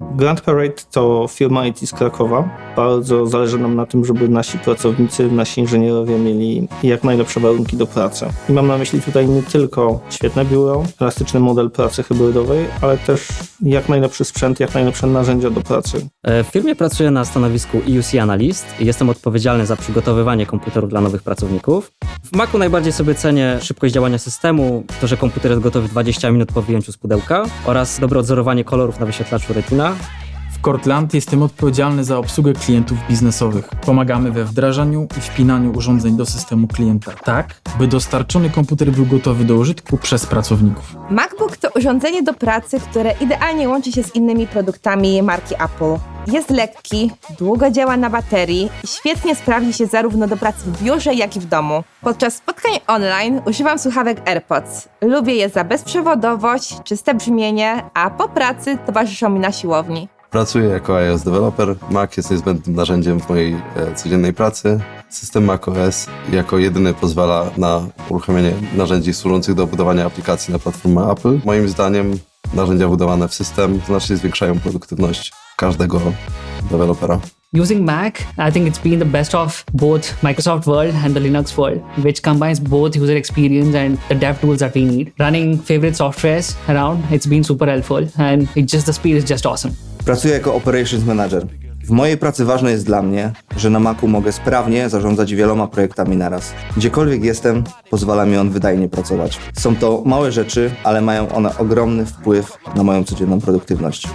Grand Parade to firma IT z Krakowa. Bardzo zależy nam na tym, żeby nasi pracownicy, nasi inżynierowie mieli jak najlepsze warunki do pracy. I mam na myśli tutaj nie tylko świetne biuro, elastyczny model pracy hybrydowej, ale też jak najlepszy sprzęt, jak najlepsze narzędzia do pracy. E, W firmie pracuję na stanowisku EUC Analyst i jestem odpowiedzialny za przygotowywanie komputerów dla nowych pracowników. W Macu najbardziej sobie cenię szybkość działania systemu, to, że komputer jest gotowy 20 minut po wyjęciu z pudełka oraz dobre odzorowanie kolorów na wyświetlaczu Retina. Cortland jestem odpowiedzialny za obsługę klientów biznesowych. Pomagamy we wdrażaniu i wpinaniu urządzeń do systemu klienta tak, by dostarczony komputer był gotowy do użytku przez pracowników. MacBook to urządzenie do pracy, które idealnie łączy się z innymi produktami marki Apple. Jest lekki, długo działa na baterii i świetnie sprawdzi się zarówno do pracy w biurze, jak i w domu. Podczas spotkań online używam słuchawek AirPods. Lubię je za bezprzewodowość, czyste brzmienie, a po pracy towarzyszą mi na siłowni. Pracuję jako iOS developer. Mac jest niezbędnym narzędziem w mojej e, codziennej pracy. System macOS jako jedyny pozwala na uruchomienie narzędzi służących do budowania aplikacji na platformę Apple. Moim zdaniem narzędzia budowane w system znacznie zwiększają produktywność każdego dewelopera. Using Mac, I think it's been the best of both Microsoft World and the Linux world, which combines both user experience and the dev tools that we need. Running favorite softwares around, it's been super helpful, and it just the speed is just awesome. Pracuję jako Operations Manager. W mojej pracy ważne jest dla mnie, że na Macu mogę sprawnie zarządzać wieloma projektami naraz. Gdziekolwiek jestem, pozwala mi on wydajnie pracować. Są to małe rzeczy, ale mają one ogromny wpływ na moją codzienną produktywność.